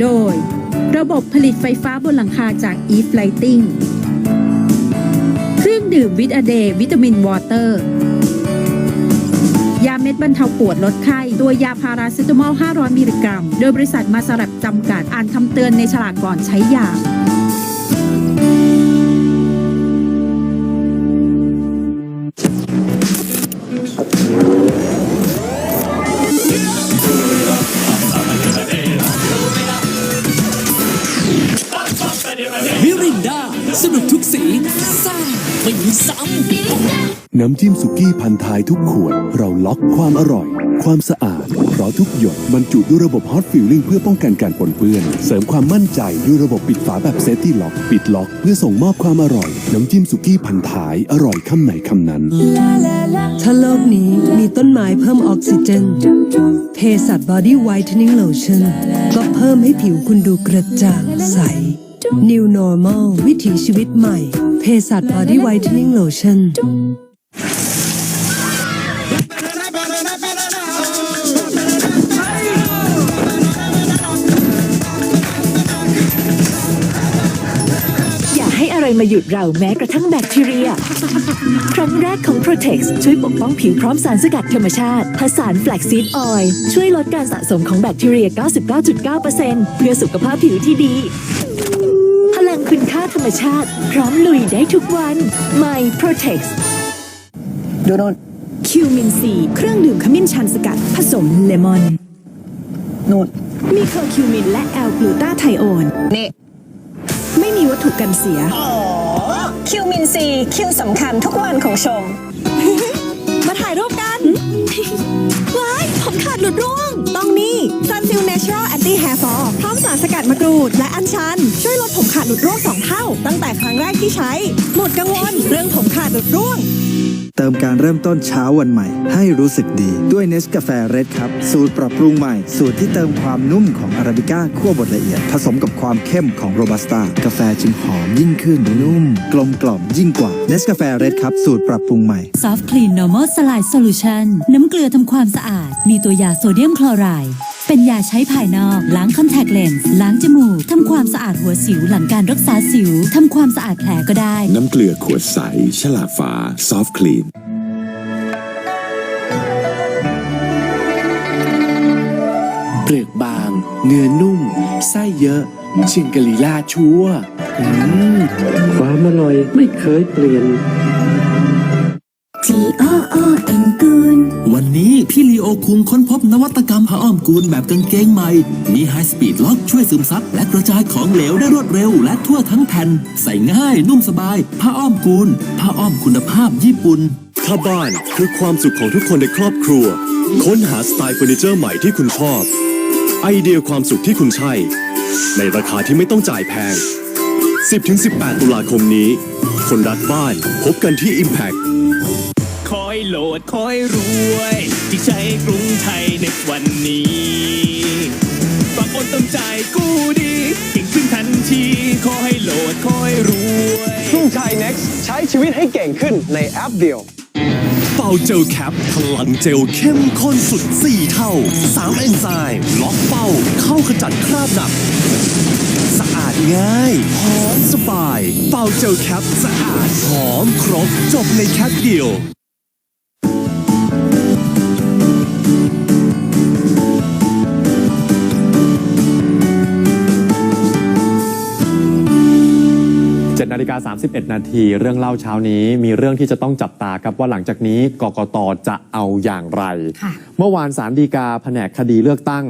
โดย ระบบผลิตไฟฟ้าบนหลังคาจาก e-flighting เครื่องดื่มวิตาเดย์วิตามินวอเตอร์ ยาเม็ดบรรเทาปวดลดไข้ ตัวยาพาราเซตามอล 500 มิลลิกรัม โดยบริษัทมาสรับจำกัดอ่านคำเตือนในฉลากก่อนใช้ยา รินดา สนุกทุกสีซ่าไม่มีซ้น้ำจิ้มสุกี้พันท้ายทุกขวด เราล็อกความอร่อย ความสะอาด เพราะทุกหยดบรรจุด้วยระบบฮอตฟิลลิ่งเพื่อป้องกันการปนเปื้อน เสริมความมั่นใจด้วยระบบปิดฝาแบบเซฟตี้ล็อก ปิดล็อก เพื่อส่งมอบความอร่อย น้ำจิ้มสุกี้พันท้ายอร่อยคำไหนคำนั้น ถ้าโลกนี้มีต้นไม้เพิ่มออกซิเจนเภสัชบอดี้ไวท์เทนนิ่งโลชั่นก็เพิ่มให้ผิวคุณดูกระจ่างใส New Normal วิถีชีวิตใหม่เภสัชบอดี้ไวท์นิ่งโลชั่นอย่าให้อะไรมาหยุดเราแม้กระทั่งแบคทีเรีย ครั้งแรกของ Protex ช่วยปกป้องผิวพร้อมสารสกัดธรรมชาติผสานแฟลกซีดออยล์ช่วยลดการสะสมของแบคทีเรีย 99.9%เพื่อสุขภาพผิวที่ดี มชาติ พร้อมลุยได้ทุกวันใหม่ Protex ดูโน่นคิวมินซีเครื่องดื่มขมิ้นชันสกัด ผสมเลมอน นู่นมีเคอร์คิวมินและแอลกลูตาไทโอน นี่ไม่มีวัตถุกันเสีย คิวมินซีคิวสำคัญทุกวันของชม มาถ่ายรูปกัน ว้าย ผมขาดหลุดร่วงต้องนี่ สารสกัดมะกรูด และอัญชัน ช่วยลดผมขาดหลุดร่วง2เท่า ตั้งแต่ครั้งแรกที่ใช้ หมดกังวลเรื่องผมขาดหลุดร่วง เติมการเริ่มต้นเช้าวันใหม่ ให้รู้สึกดีด้วยเนสกาแฟเรดครับ สูตรปรับปรุงใหม่ สูตรที่เติมความนุ่มของอาราบิก้าคั่วบดละเอียด ผสมกับความเข้มของโรบัสต้ากาแฟจึงหอมยิ่งขึ้นนุ่ม กลมกล่อมยิ่งกว่าเนสกาแฟเรดครับสูตรปรับปรุงใหม่ Soft Clean Normal Slide Solution น้ำเกลือทำความสะอาด มีตัวยาโซเดียมคลอไรด์ เป็นยาใช้ภายนอก ล้างคอนแทคเลนส์ล้างจมูกทำความสะอาดหัวสิวหลังการรักษาสิวทำความสะอาดแผลก็ได้ น้ำเกลือขวดใส ฉลากฟ้าซอฟคลีนำเปลือกบาง เนื้อนุ่ม ไส้เยอะเชียงกะลีลาชัวร์อืมความอร่อยไม่เคยเปลี่ยน T O O N กูนวันนี้พี่ลีโอคุงค้นพบนวัตกรรมผ้าอ้อมกูลแบบกางเกงใหม่ มีไฮสปีดล็อกช่วยซึมซับและกระจายของเหลวได้รวดเร็วและทั่วทั้งแผ่น ใส่ง่ายนุ่มสบาย ผ้าอ้อมกูลผ้าอ้อมคุณภาพญี่ปุ่นถ้าบ้านคือความสุขของทุกคนในครอบครัว ค้นหาสไตล์เฟอร์นิเจอร์ใหม่ที่คุณชอบ ไอเดียความสุขที่คุณใช่ ในราคาที่ไม่ต้องจ่ายแพง 10-18 ตุลาคมนี้ คนรักบ้านพบกันที่ Impact คอย โหลดคอยรวย ที่ใช้กรุงไทยในวันนี้ฝากโอนต้องจ่ายกู้ดีเก่งขึ้นทันทีขอให้โหลดคอยรวยกรุงไทย next ใช้ชีวิตให้เก่งขึ้นในแอปเดียวเป่าเจลแคปพลังเจลเข้มข้นสุด 4 เท่า 3 เอนไซม์ล็อกเป้า เข้าขจัดคราบหนัก สะอาดง่ายหอมสบาย เป่าเจลแคปสะอาดหอมครบจบในแคปเดียว นาฬิกา 31 นาที เรื่องเล่าเช้านี้มีเรื่องที่จะต้องจับตาครับว่าหลังจากนี้กกตจะเอาอย่างไร เมื่อวานสารดีกาแผนกคดีเลือกตั้ง